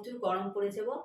প্রচুর গরম পড়েছে গো।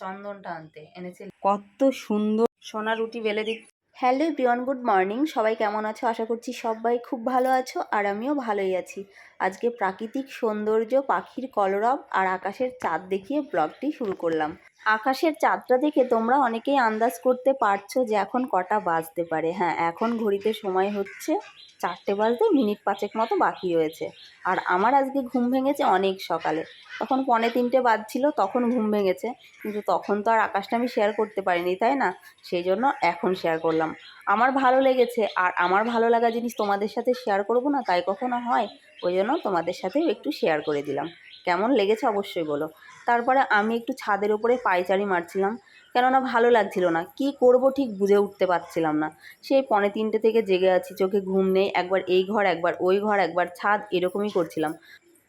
চন্দনটা আনতে এনেছে কত সুন্দর সোনা রুটি বেলে দিচ্ছে। Hello Priyon good morning. সবাই কেমন আছো? আশা করছি সবাই খুব ভালো আছো আর আমিও ভালোই আছি। আজকে প্রাকৃতিক সৌন্দর্য পাখির কলরব আর আকাশের চাঁদ দেখিয়ে ব্লগটি শুরু করলাম। আকাশের চাঁদটা দেখে তোমরা অনেকেই আন্দাজ করতে পারছ যে এখন কটা বাজতে পারে। হ্যাঁ এখন ঘড়িতে সময় হচ্ছে চারটে বাজতে, মিনিট পাঁচেক মতো বাকি রয়েছে। আর আমার আজকে ঘুম ভেঙেছে অনেক সকালে। তখন পনে তিনটে বাজছিল, তখন ঘুম ভেঙেছে। কিন্তু তখন তো আর আকাশটা আমি শেয়ার করতে পারিনি, তাই না? সেই জন্য এখন শেয়ার করলাম। আমার ভালো লেগেছে, আর আমার ভালো লাগা জিনিস তোমাদের সাথে শেয়ার করব না, তাই কখনো হয়? ওই জন্য তোমাদের সাথেও একটু শেয়ার করে দিলাম। কেমন লেগেছে অবশ্যই বলো। তারপরে আমি একটু ছাদের ওপরে পায়চারি মারছিলাম, কেননা ভালো লাগছিল না। কি করব ঠিক বুঝে উঠতে পারছিলাম না। সেই পনে তিনটে থেকে জেগে আছি, চোখে ঘুম নেই, একবার এই ঘর, একবার ওই ঘর, একবার ছাদ, এরকমই করছিলাম।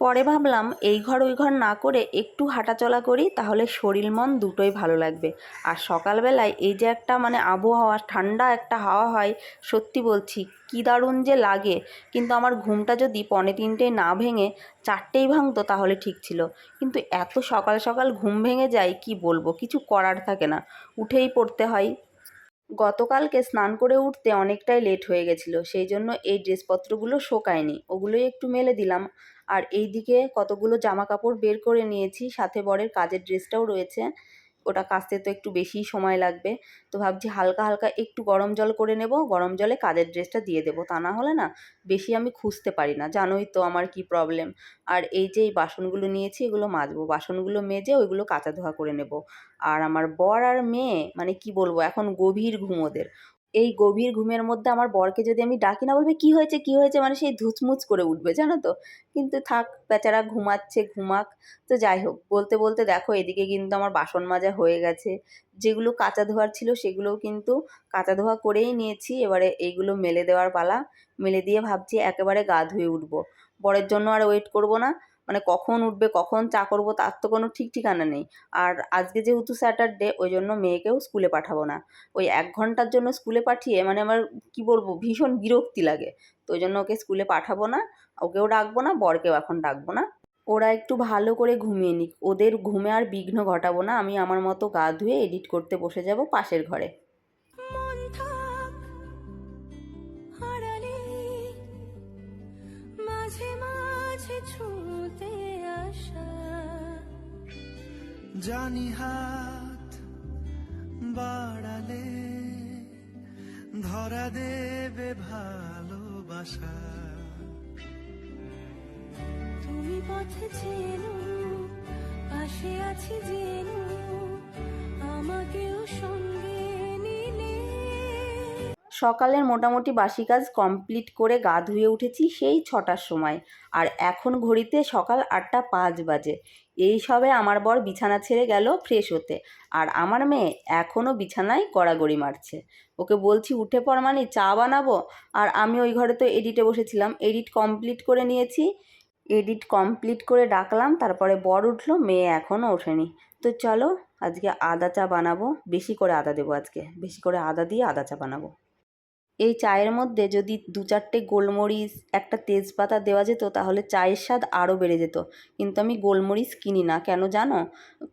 পরে ভাবলাম, এই ঘর ওই ঘর না করে একটু হাঁটাচলা করি, তাহলে শরীর মন দুটোই ভালো লাগবে। আর সকালবেলায় এই যে একটা মানে আবহাওয়া, ঠান্ডা একটা হাওয়া হয়, সত্যি বলছি, কি দারুণ যে লাগে। কিন্তু আমার ঘুমটা যদি পনে তিনটে না ভেঙে চারটেই ভাঙতো, তাহলে ঠিক ছিল। কিন্তু এত সকাল সকাল ঘুম ভেঙে যায়, কি বলব? কিছু করার থাকে না। উঠেই পড়তে হয়। গতকালকে স্নান করে উঠতে অনেকটাই লেট হয়ে গেছিল, সেই জন্য এই ড্রেসপত্রগুলো শোকায়নি। ওগুলোই একটু মেলে দিলাম। আর এই দিকে কতগুলো জামা কাপড় বের করে নিয়েছি, সাথে বরের কাজের ড্রেসটাও রয়েছে। ওটা কাচতে তো একটু বেশিই সময় লাগবে। তো ভাবছি হালকা হালকা একটু গরম জল করে নেব, গরম জলে কাজের ড্রেসটা দিয়ে দেবো। তা না হলে না বেশি আমি খুঁজতে পারি না, জানোই তো আমার কি প্রবলেম আর এই যে এই বাসনগুলো নিয়েছি, এগুলো মাজবো। বাসনগুলো মেজে ওইগুলো কাঁচা ধোয়া করে নেব। আর আমার বর আর মেয়ে মানে কি বলব, এখন গভীর ঘুম ওদের। এই গভীর ঘুমের মধ্যে আমার বরকে যদি আমি ডাকি না বলবে, কি হয়েছে কি হয়েছে? মানে সেই ধুচমুচ করে উঠবে, জানো তো? কিন্তু থাক, বেচারা ঘুমাচ্ছে, ঘুমাক। তো যাই হোক, বলতে বলতে দেখো, এদিকে কিন্তু আমার বাসন মাজা হয়ে গেছে। যেগুলো কাঁচা ধোয়ার ছিল, সেগুলোও কিন্তু কাঁচা ধোয়া করেই নিয়েছি। এবারে এইগুলো মেলে দেওয়ার পালা। মেলে দিয়ে ভাবছি একেবারে গা ধুয়ে উঠবো। বরের জন্য আর ওয়েট করব না। মানে কখন উঠবে, কখন চা করব, তার তো কোনো ঠিক ঠিকানা নেই। আর আজকে যেহেতু স্যাটারডে, ওই জন্য মেয়েকেও স্কুলে পাঠাবো না। ওই এক ঘণ্টার জন্য স্কুলে পাঠিয়ে মানে আমার কি বলব, ভীষণ বিরক্তি লাগে। তো ওই জন্য ওকে স্কুলে পাঠাবো না, ওকেও ডাকবো না, বরকেও এখন ডাকবো না। ওরা একটু ভালো করে ঘুমিয়ে নিক। ওদের ঘুমে আর বিঘ্ন ঘটাবো না। আমি আমার মতো গা ধুয়ে এডিট করতে বসে যাব পাশের ঘরে। জানি হাত বাড়ালে ধরা দেবে ভালোবাসা। তুমি পথে চেনো পাশে আছি জেনো আমাকেও সঙ্গে নিলে। সকালের মোটামুটি বাসি কাজ কমপ্লিট করে গা ধুয়ে উঠেছি সেই ছটার সময়। আর এখন ঘড়িতে সকাল আটটা পাঁচ বাজে। এই সবে আমার বর বিছানা ছেড়ে গেল ফ্রেশ হতে। আর আমার মেয়ে এখনও বিছানায় গড়াগড়ি মারছে। ওকে বলছি, উঠে পর মানে চা বানাবো? আর আমি ওই ঘরে তো এডিটে বসেছিলাম। এডিট কমপ্লিট করে নিয়েছি। এডিট কমপ্লিট করে ডাকলাম, তারপরে বর উঠল, মেয়ে এখনও ওঠেনি। তো চলো, আজকে আদা চা বানাবো। বেশি করে আদা দেবো আজকে। বেশি করে আদা দিয়ে আদা চা বানাবো। এই চায়ের মধ্যে যদি দু চারটে গোলমরিচ, একটা তেজপাতা দেওয়া যেত, তাহলে চায়ের স্বাদ আরও বেড়ে যেত। কিন্তু আমি গোলমরিচ কিনি না, কেন জানো?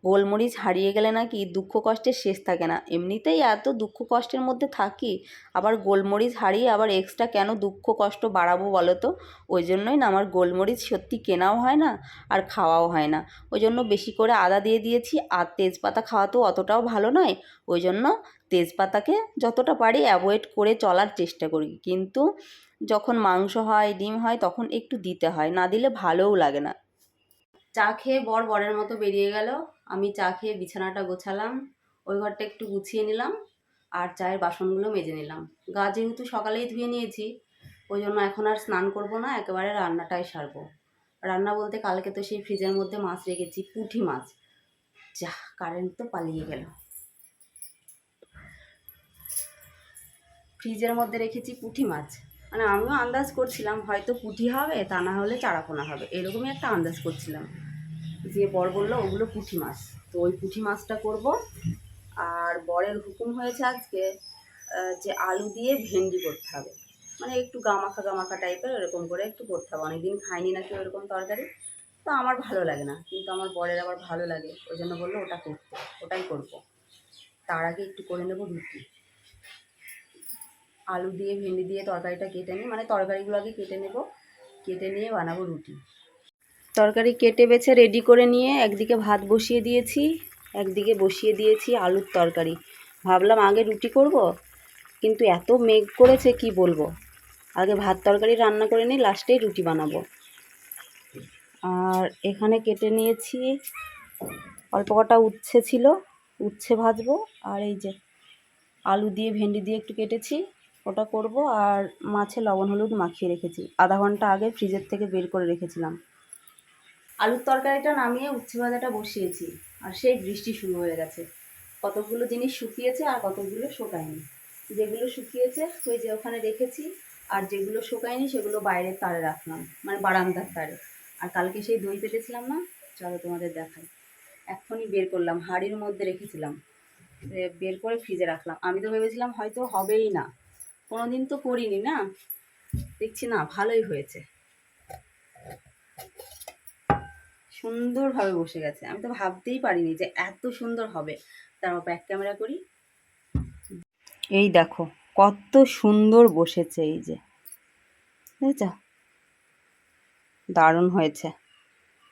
গোলমরিচ হারিয়ে গেলে নাকি দুঃখ কষ্টের শেষ থাকে না। এমনিতেই এত দুঃখ কষ্টের মধ্যে থাকি, আবার গোলমরিচ হারিয়ে আবার এক্সট্রা কেন দুঃখ কষ্ট বাড়াবো বলো তো? ওই জন্যই না, আমার গোলমরিচ সত্যি কেনাও হয় না আর খাওয়াও হয় না। ওই জন্য বেশি করে আদা দিয়ে দিয়েছি, আর তেজপাতা খাওয়া তো অতটাও ভালো নয়। ওই জন্য তেজপাতাকে যতটা পারি অ্যাভয়েড করে চলার চেষ্টা করি। কিন্তু যখন মাংস হয়, ডিম হয়, তখন একটু দিতে হয়, না দিলে ভালোও লাগে না। চা খেয়ে বর বরের মতো বেরিয়ে গেল। আমি চা খেয়ে বিছানাটা গোছালাম, ওই ঘরটা একটু গুছিয়ে নিলাম আর চায়ের বাসনগুলো মেজে নিলাম। গা যেহেতু সকালেই ধুয়ে নিয়েছি, ওই জন্য এখন আর স্নান করব না, একেবারে রান্নাটাই সারবো। রান্না বলতে কালকে তো সেই ফ্রিজের মধ্যে মাছ রেখেছি, পুঁটি মাছ। যা কারেন্ট তো পালিয়ে গেল। ফ্রিজের মধ্যে রেখেছি পুঁটি মাছ। মানে আমিও আন্দাজ করছিলাম, হয়তো পুঁটি হবে, তা না হলে চারাপোনা হবে। এরকমই একটা আন্দাজ করছিলাম। যে বর বলল, ওগুলো পুঁটি মাছ। তো ওই পুঁটি মাছটা করব। আর বরের হুকুম হয়েছে আজকে যে আলু দিয়ে ভেন্ডি করতে হবে। মানে একটু গামাখা গামাখা টাইপের এরকম করে একটু করতে হবে। অনেকদিন খাইনি নাকি ওরকম তরকারি। তো আমার ভালো লাগে না, কিন্তু আমার বরের আবার ভালো লাগে। ওই জন্য বলল, ওটা করতে। ওটাই করব। তার আগে একটু করে নেব রুটি। আলু দিয়ে, ভেন্ডি দিয়ে তরকারিটা কেটে নিই। মানে তরকারিগুলো আগে কেটে নেব। কেটে নিয়ে বানাবো রুটি। তরকারি কেটে বেছে রেডি করে নিয়ে একদিকে ভাত বসিয়ে দিয়েছি, একদিকে বসিয়ে দিয়েছি আলুর তরকারি। ভাবলাম আগে রুটি করব, কিন্তু এত মেঘ করেছে কি বলব? আগে ভাত তরকারি রান্না করে নিই লাস্টেই রুটি বানাবো। আর এখানে কেটে নিয়েছি, অল্প কটা উচ্ছে ছিল, উচ্ছে ভাজবো। আর এই যে আলু দিয়ে, ভেন্ডি দিয়ে একটু কেটেছি। ওটা করব আর মাছে লবণ হলুদ মাখিয়ে রেখেছি। আধা ঘণ্টা আগে ফ্রিজের থেকে বের করে রেখেছিলাম। আলুর তরকারিটা নামিয়ে উচ্ছে ভাজাটা বসিয়েছি আর সেই বৃষ্টি শুরু হয়ে গেছে। কতগুলো জিনিস শুকিয়েছে আর কতগুলো শুকায়নি। যেগুলো শুকিয়েছে ওই যে ওখানে রেখেছি আর যেগুলো শুকায়নি সেগুলো বাইরের তারে রাখলাম মানে বারান্দার তারে। আর কালকে সেই দই পেতেছিলাম না, চলো তোমাদের দেখাই। এক্ষুনি বের করলাম, হাঁড়ির মধ্যে রেখেছিলাম। বের করে ফ্রিজে রাখলাম। আমি তো ভেবেছিলাম হয়তো হবেই না। কোনো দিন তো করিনি না? দেখছি না, ভালোই হয়েছে। সুন্দরভাবে বসে গেছে। আমি তো ভাবতেই পারিনি যে এত সুন্দর হবে। তারপর ব্যাক ক্যামেরা করি। এই দেখো, কত সুন্দর বসেছে এই যে। বুঝেছ দারুণ হয়েছে।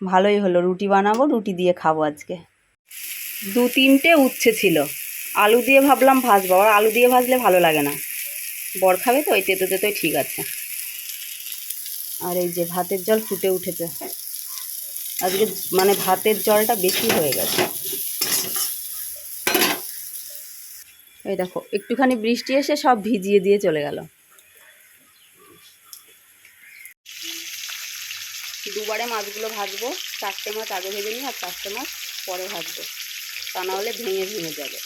ভালোই হলো, রুটি বানাবো, রুটি দিয়ে খাব আজকে। দু তিনটে উচ্ছে ছিল। আলু দিয়ে ভাবলাম ভাজবো আর আলু দিয়ে ভাজলে ভালো লাগে না। বর খাবে তো ওই তেতো তেতোই ঠিক আছে। আর এই যে ভাতের জল ফুটে উঠেছে। আজকে মানে ভাতের জলটা বেশি হয়ে গেছে। এই দেখো, একটুখানি বৃষ্টি এসে সব ভিজিয়ে দিয়ে চলে গেল। দুবারে মাছগুলো ভাজবো, চারটে মাছ আগে ভেজে নিই আর চারটে মাছ পরে ভাজবো। তা না হলে ভেঙে ভেঙে যাবে।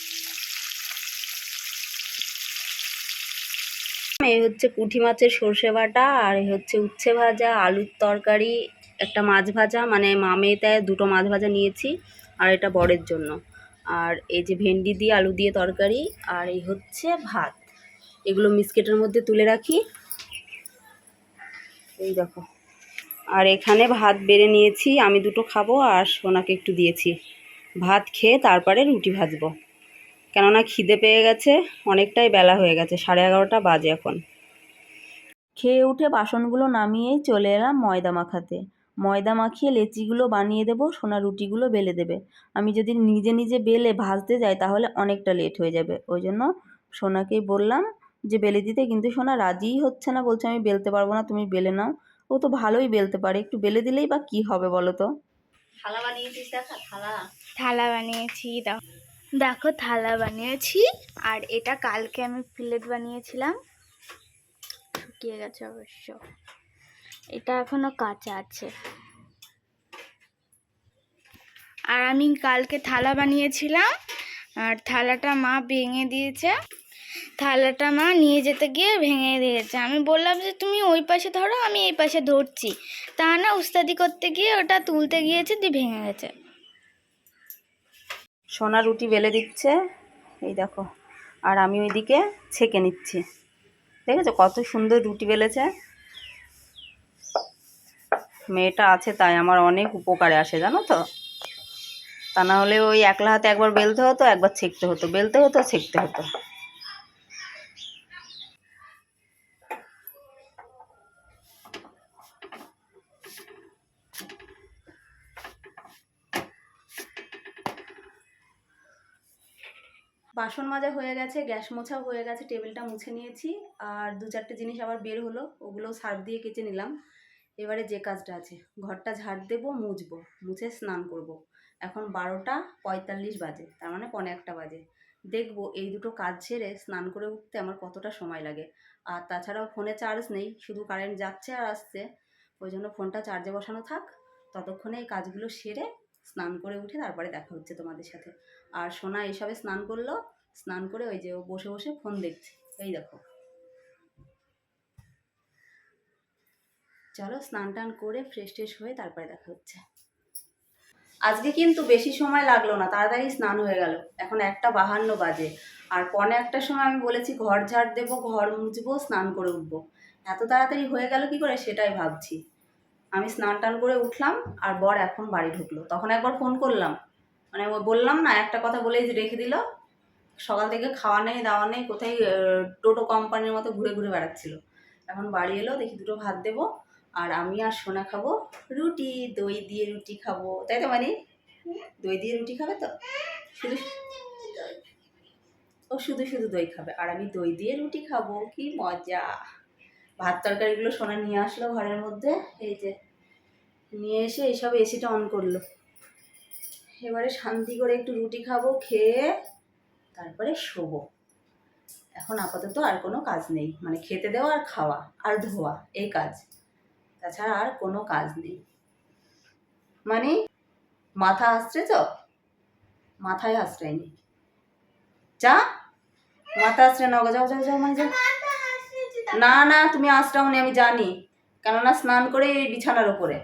এই হচ্ছে পুঁটি মাছের সর্ষে বাটা আর এই হচ্ছে উচ্ছে ভাজা, আলুর তরকারি, একটা মাছ ভাজা মানে মামেতায় দুটো মাছ ভাজা নিয়েছি আর এটা বরের জন্য। আর এই যে ভেন্ডি দিয়ে আলু দিয়ে তরকারি আর এই হচ্ছে ভাত। এগুলো মিসকেটের মধ্যে তুলে রাখি। এই দেখো। আর এখানে ভাত বেড়ে নিয়েছি, আমি দুটো খাব আর সোনাকে একটু দিয়েছি। ভাত খেয়ে তারপরে রুটি ভাজবো। কেননা খিদে পেয়ে গেছে অনেকটাই বেলা হয়ে গেছে সাড়ে এগারোটা বাজে এখন। খেয়ে উঠে বাসনগুলো নামিয়েই চলে এলাম ময়দা মাখাতে। ময়দা মাখিয়ে লেচিগুলো বানিয়ে দেবো সোনা রুটিগুলো বেলে দেবে। আমি যদি নিজে নিজে বেলে ভাজতে যাই তাহলে অনেকটা লেট হয়ে যাবে। ওই জন্য সোনাকেই বললাম যে বেলে দিতে। কিন্তু সোনা রাজিই হচ্ছে না বলছে আমি বেলতে পারব না তুমি বেলে নাও। ও তো ভালোই বেলতে পারে। একটু বেলে দিলেই বা কী হবে বলো তো? থালা বানিয়েছিস দেখা? থালা? থালা বানিয়েছি দাও। দেখো থালা বানিয়েছি, আর এটা কালকে আমি প্লেট বানিয়েছিলাম। শুকিয়ে গেছে অবশ্য। এটা এখনও কাঁচা আছে। আর আমি কালকে থালা বানিয়েছিলাম, আর থালাটা মা ভেঙে দিয়েছে। থালাটা মা নিয়ে যেতে গিয়ে ভেঙে দিয়েছে। আমি বললাম যে, তুমি ওই পাশে ধরো, আমি এই পাশে ধরছি। তা না, উস্তাদি করতে গিয়ে ওটা তুলতে গিয়েছে, দিয়ে ভেঙে গেছে। সোনা রুটি বেলে দিচ্ছে। এই দেখো। আর আমি ওইদিকে ছেঁকে নিচ্ছি। দেখেছ? কত সুন্দর রুটি বেলেছে। মেয়েটা আছে তাই আমার অনেক উপকারে আসে, জানো তো? তা না হলে ওই একলা হাতে একবার বেলতে হতো, একবার ছেঁকতে হতো। বেলতে হতো, ছেঁকতে হতো। বাসন মাজা হয়ে গেছে, গ্যাস মোছাও হয়ে গেছে, টেবিলটা মুছে নিয়েছি। আর দু চারটে জিনিস আবার বের হলো, ওগুলো সার্ফ দিয়ে কেচে নিলাম। এবারে যে কাজটা আছে, ঘরটা ঝাড় দেবো, মুছবো, মুছে স্নান করব। এখন বারোটা পঁয়তাল্লিশ বাজে, তার মানে পনে একটা বাজে। দেখব এই দুটো কাজ ছেড়ে স্নান করে উঠতে আমার কতটা সময় লাগে। আর তাছাড়াও ফোনে চার্জ নেই, শুধু কারেন্ট যাচ্ছে আর আসছে। ওই জন্য ফোনটা চার্জে বসানো থাক, ততক্ষণে এই কাজগুলো সেরে স্নান করে উঠে তারপরে দেখা হচ্ছে তোমাদের সাথে। আর সোনা এইসবে স্নান করল, স্নান করে ওই যে ও বসে বসে ফোন দেখছে। এই দেখো। চলো স্নান টান করে ফ্রেশ ট্রেশ হয়ে তারপরে দেখা হচ্ছে। আজকে কিন্তু বেশি সময় লাগল না, তাড়াতাড়ি স্নান হয়ে গেল। এখন একটা বাহান্ন বাজে। আর পনে একটার সময় আমি বলেছি ঘর ঝাড় দেবো, ঘর মুছবো, স্নান করে উঠবো। এত তাড়াতাড়ি হয়ে গেল কি করে সেটাই ভাবছি। আমি স্নান টান করে উঠলাম আর বর এখন বাড়ি ঢুকলো। তখন একবার ফোন করলাম। মানে বললাম না, একটা কথা বলেই রেখে দিল। সকাল থেকে খাওয়া নেই, দাওয়া নেই, কোথায় টোটো কোম্পানির মতো ঘুরে ঘুরে বেড়াচ্ছিল। এখন বাড়ি এলো, দেখি দুটো ভাত দেবো, আর আমি আর সোনা খাব রুটি, দই দিয়ে রুটি খাব। তাই তো মানে? দই দিয়ে রুটি খাবে তো? শুধু ও শুধু শুধু দই খাবে, আর আমি দই দিয়ে রুটি খাব, কি মজা। ভাত তরকারিগুলো সোনা নিয়ে আসলো ঘরের মধ্যে এই যে নিয়ে এসে এইসব এসিটা অন করল। এবারে শান্তি করে একটু রুটি খাব খেয়ে তারপরে শোবো। এখন আপাতত আর কোনো কাজ নেই মানে খেতে দেওয়া আর খাওয়া আর ধোয়া এই কাজ। তাছাড়া আর কোনো কাজ নেই। মানে মাথা আসছে তো? মাথায় আশ্রয়নি যা মাথা আশ্রয় গো, যাও যাও যাও মানে যাও। না না, তুমি আশ্রাওনি আমি জানি। কেননা স্নান করে এই বিছানার ওপরে।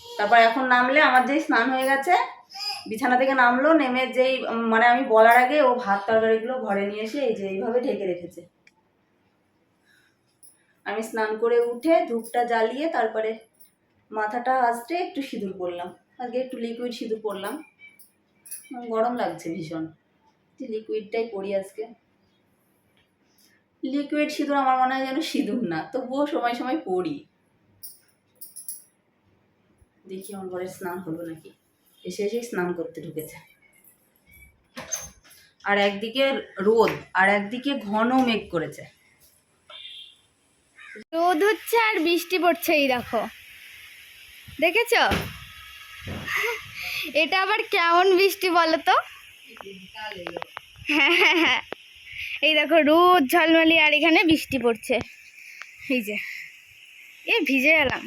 তারপর এখন নামলে আমার যেই স্নান হয়ে গেছে, বিছানা থেকে নামলো, নেমে যেই মানে আমি বলার আগে ও ভাত তরকারিগুলো ঘরে নিয়ে এসে এই যে এইভাবে ঢেকে রেখেছে। আমি স্নান করে উঠে ধূপটা জ্বালিয়ে তারপরে মাথাটা আসতে একটু সিঁদুর পরলাম। আজকে একটু লিকুইড সিঁদুর পরলাম। গরম লাগছে ভীষণ। লিকুইডটাই পরি আজকে। লিকুইড সিঁদুর আমার মনে হয় যেন সিঁদুর না তবুও সময় সময় পড়ি। দেখি আমার ঘরে স্নান হলো নাকি? এসে এসে স্নান করতে ঢুকেছে। আর একদিকে রোদ আর একদিকে ঘন মেঘ করেছে। রোদ হচ্ছে আর বৃষ্টি পড়ছে এই দেখো। দেখেছ? এটা আবার কেমন বৃষ্টি বলো তো? হ্যাঁ। এই দেখো রোদ, ঝলমলি, আর এখানে বৃষ্টি পড়ছে। এই যে, এ ভিজে গেলাম।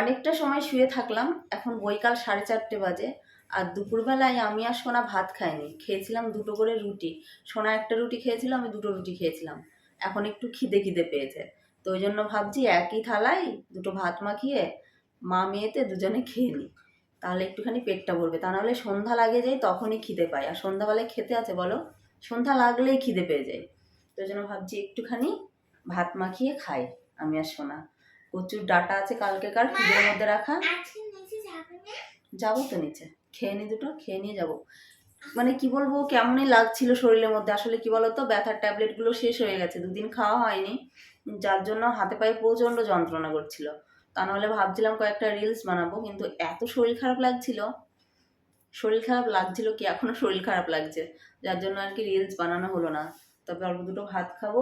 অনেকটা সময় শুয়ে থাকলাম, এখন বৈকাল সাড়ে চারটে বাজে, আর দুপুরবেলায় আমি আর সোনা ভাত খাইনি, খেয়েছিলাম দুটো করে রুটি। সোনা একটা রুটি খেয়েছিল, আমি দুটো রুটি খেয়েছিলাম। এখন একটু খিদে খিদে পেয়েছে, তো ওই জন্য ভাবছি একই থালায় দুটো ভাত মাখিয়ে মা মেয়েতে দুজনে খেয়ে নিই। তাহলে একটুখানি পেটটা ভরবে। তা নাহলে সন্ধ্যা লাগে যাই তখনই খিদে পাই আর সন্ধ্যাবেলায় খেতে আছে বলো? সন্ধ্যা লাগলেই খিদে পেয়ে যায়। তো ওই জন্য ভাবছি একটুখানি ভাত মাখিয়ে খাই আমি আর সোনা। প্রচুর ডাটা আছে কালকে কালকেকার ফ্রিজের মধ্যে রাখা। যাব তো নিচে। খেয়ে নি দুটো খেয়ে নিয়ে যাব। মানে কি বলব কেমনই লাগছিল শরীরের মধ্যে। আসলে কি বলতো ব্যথার ট্যাবলেটগুলো শেষ হয়ে গেছে দুদিন খাওয়া হয়নি। যার জন্য হাতে পায়ে প্রচণ্ড যন্ত্রণা করছিল। তা নাহলে ভাবছিলাম কয়েকটা রিলস বানাবো, কিন্তু এত শরীর খারাপ লাগছিল। শরীর খারাপ লাগছিল কি, এখনও শরীর খারাপ লাগছে। যার জন্য আর কি রিলস বানানো হলো না। তবে অল্প দুটো ভাত খাব,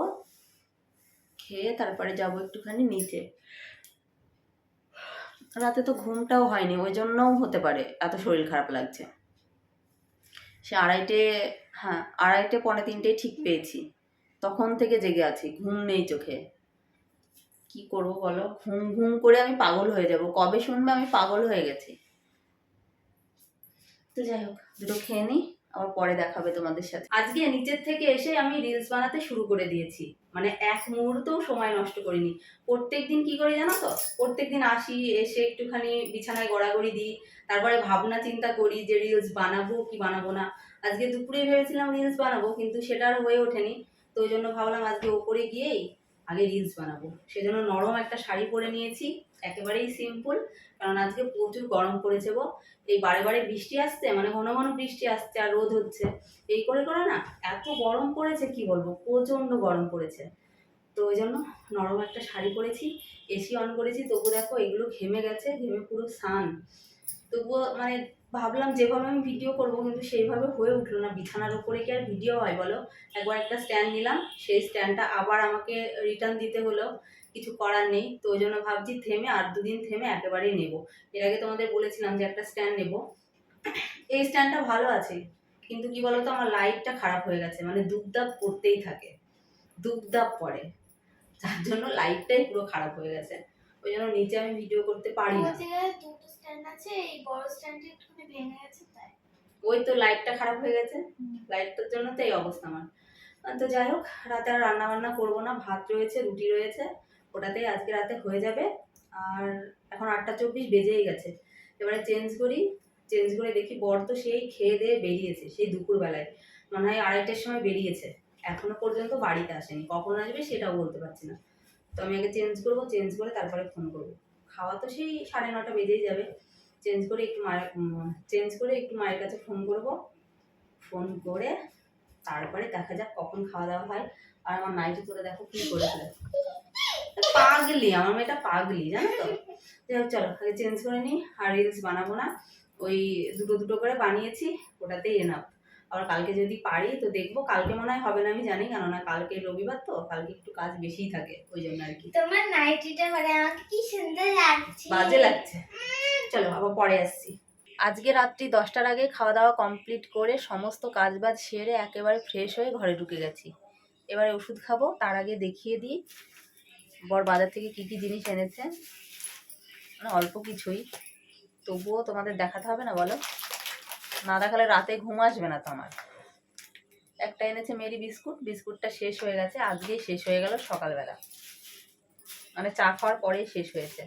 খেয়ে তারপরে যাব একটুখানি নিচে। রাতে তো ঘুমটাও হয়নি, ওই জন্যও হতে পারে এত শরীর খারাপ লাগছে। সে আড়াইটে হ্যাঁ আড়াইটে, পৌনে তিনটেই ঠিক পেয়েছি। তখন থেকে জেগে আছি, ঘুম নেই চোখে। কি করব বলো? ঘুম ঘুম করে আমি পাগল হয়ে যাব। কবে শুনবে আমি পাগল হয়ে গেছি? তো যাই হোক। দুটো খেয়ে নিই আবার পরে দেখাবে তোমাদের সাথে। আজকে নিচের থেকে এসে আমি রিলস বানাতে শুরু করে দিয়েছি। মানে এক মুহূর্তও সময় নষ্ট করিনি। প্রত্যেক দিন কি করি জানো তো? প্রত্যেক দিন আসি এসে একটুখানি বিছানায় গড়াগড়ি দিই তারপরে ভাবনা চিন্তা করি যে রিলস বানাবো কি বানাবো না। আজকে দুপুরে ভেবেছিলাম রিলস বানাবো কিন্তু সেটা আর হয়ে ওঠেনি। তো ওই জন্য ভাবলাম আজকে ওপরে গিয়েই আগে রিলস বানাবো। সেজন্য নরম একটা শাড়ি পরে নিয়েছি, একেবারেই সিম্পল কারণ আজকে প্রচুর গরম পড়েছে গো। এই বারে বারে বৃষ্টি আসছে মানে ঘন ঘন বৃষ্টি আসছে আর রোদ হচ্ছে। এই করে করে না, এত গরম পড়েছে, কি বলব? প্রচণ্ড গরম পড়েছে। তো ওই জন্য নরম একটা শাড়ি পরেছি, এসি অন করেছি, তবু দেখো এগুলো ঘেমে গেছে, ঘেমে পুরো সান তবুও মানে ভাবলাম যেভাবে আমি ভিডিও করব কিন্তু সেইভাবে হয়ে উঠল না। বিছানার উপরে কি আর ভিডিও হয় বলো? একবার একটা স্ট্যান্ড নিলাম, সেই স্ট্যান্ডটা আবার আমাকে রিটার্ন দিতে হলো। কিছু করার নেই, তো ওই জন্য ভাবছি থেমে আর দুদিন থেমে একেবারেই নেব। এর আগে তোমাদের বলেছিলাম যে একটা স্ট্যান্ড নেব। এই স্ট্যান্ডটা ভালো আছে, কিন্তু কি বলতো, আমার লাইটটা খারাপ হয়ে গেছে মানে দুপদাপ পড়তেই থাকে। দুপদাপ পড়ে। যার জন্য লাইটটাই পুরো খারাপ হয়ে গেছে। ওই জন্য নিচে আমি ভিডিও করতে পারি না। স্ট্যান্ড আছে এই বড় স্ট্যান্ডটা একটুখানি ভেঙে গেছে তাই। ওই তো লাইটটা খারাপ হয়ে গেছে। লাইটটার জন্য তো এই অবস্থা আমার। তো যাই হোক রাতে আর রান্না বান্না করব না ভাত রয়েছে রুটি রয়েছে ওটাতেই আজকে রাতে হয়ে যাবে। আর এখন আটটা চব্বিশ বেজেই গেছে। এবারে চেঞ্জ করি চেঞ্জ করে দেখি বর তো সেই খেয়ে দিয়ে বেরিয়েছে সেই দুপুরবেলায়। মনে হয় আড়াইটার সময় বেরিয়েছে। এখনও পর্যন্ত বাড়িতে আসেনি। কখন আসবে সেটাও বলতে পারছি না। তো আমি আগে চেঞ্জ করব চেঞ্জ করে তারপরে ফোন করব। খাওয়া তো সেই সাড়ে নটা বেজেই যাবে। চেঞ্জ করে একটু মায়ের চেঞ্জ করে একটু মায়ের কাছে ফোন করব। ফোন করে তারপরে দেখা যাক কখন খাওয়া দাওয়া হয়। আর আমার নাইটি করে দেখো কি করেছে। পাগলি, আমার মেয়েটা পাগলি, জানো তো? যাই হোক, চলো, আগে চেঞ্জ করে নিই। আর রিলস বানাবো না। ওই দুটো দুটো করে বানিয়েছি, ওটাতেই এনাফ আবার কালকে যদি পারি তো দেখব। কালকে মনে হয় হবে না আমি জানি। কেননা কালকে রবিবার তো কালকে একটু কাজ বেশিই থাকে ওই জন্য আর কি। তোমার নাইটিটা মানে আমাকে কি সুন্দর লাগছে। বাজে লাগছে। চলো আবার পরে আসছি। আজকে রাত্রি দশটার আগে খাওয়া দাওয়া কমপ্লিট করে সমস্ত কাজ বাজ সেরে একেবারে ফ্রেশ হয়ে ঘরে ঢুকে গেছি। এবারে ওষুধ খাব তার আগে দেখিয়ে দিই। বর বাজার থেকে কি কি জিনিস এনেছে? মানে অল্প কিছুই। তবুও তোমাদের দেখাতে হবে না বলো। না দেখালে রাতে ঘুম আসবে না তো আমার। একটা এনেছে মেরি বিস্কুট, বিস্কুটটা শেষ হয়ে গেছে, আজকেই শেষ হয়ে গেল সকালবেলা। মানে চা খাওয়ার পরেই শেষ হয়েছে।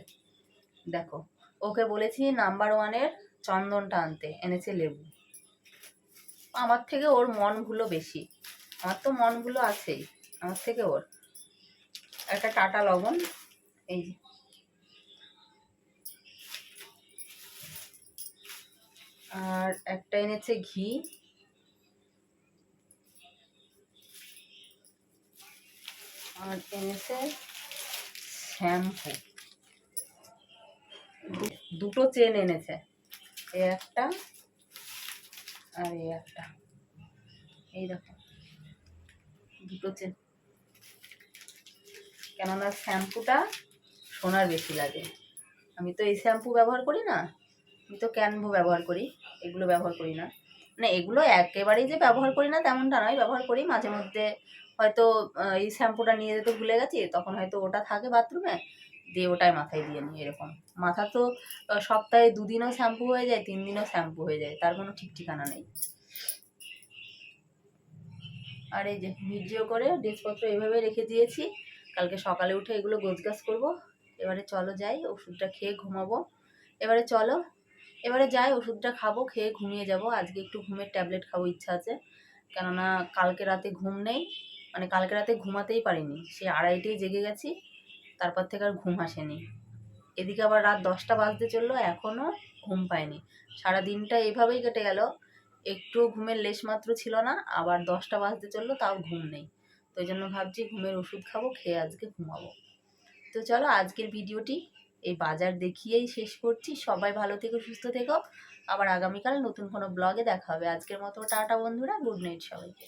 দেখো, ওকে বলেছি নাম্বার ওয়ানের চন্দনটা আনতে, এনেছে লেবু। আমার থেকে ওর মনগুলো বেশি। আমার তো মনগুলো আছেই, আমার থেকে ওর। একটা টাটা লবণ, এই আর একটা এনেছে ঘি। আর এনেছে শ্যাম্পু। দুটো চেন এনেছে, এ একটা আর এই একটা। এই দেখো, দুটো চেন। কেননা শ্যাম্পুটা সোনার বেশি লাগে। আমি তো এই শ্যাম্পু ব্যবহার করি না আমি তো ক্যানভো ব্যবহার করি, এগুলো ব্যবহার করি না। মানে এগুলো একেবারেই যে ব্যবহার করি না তেমনটা নয়, ব্যবহার করি মাঝে মধ্যে হয়তো এই শ্যাম্পুটা নিয়ে যেতে ভুলে গেছি, তখন হয়তো ওটা থাকে বাথরুমে দিয়ে ওটাই মাথায় দিয়ে নিই এরকম। মাথা তো সপ্তাহে দুদিনও শ্যাম্পু হয়ে যায় তিন দিনও শ্যাম্পু হয়ে যায়, তার কোনো ঠিক ঠিকানা নেই। আর এই যে ভিডিও করে ড্রেসপত্র এভাবে রেখে দিয়েছি, কালকে সকালে উঠে এগুলো গোছগাছ করব, এবারে চলো যাই, ওষুধটা খেয়ে ঘুমাবো। এবারে চলো এবারে যাই, ওষুধটা খাব, খেয়ে ঘুমিয়ে যাব। আজকে একটু ঘুমের ট্যাবলেট খাব, ইচ্ছা আছে। কেননা কালকে রাতে ঘুম নেই মানে কালকে রাতে ঘুমাতেই পারিনি। সে আড়াইটেই জেগে গেছি, তারপর থেকে আর ঘুম আসেনি। এদিকে আবার রাত দশটা বাজতে চলল এখনও ঘুম পায়নি সারা দিনটা এইভাবেই কেটে গেল। একটু ঘুমের লেশ মাত্র ছিল না, আবার দশটা বাজতে চলল, তাও ঘুম নেই। তো ওই জন্য ভাবছি ঘুমের ওষুধ খাব, খেয়ে আজকে ঘুমাবো। তো চলো, আজকের ভিডিওটি এই বাজার দেখিয়েই শেষ করছি। সবাই ভালো থেকো, সুস্থ থেকো। আবার আগামীকাল নতুন কোনো ব্লগে দেখা হবে। আজকের মতো টাটা বন্ধুরা গুড নাইট সবাইকে।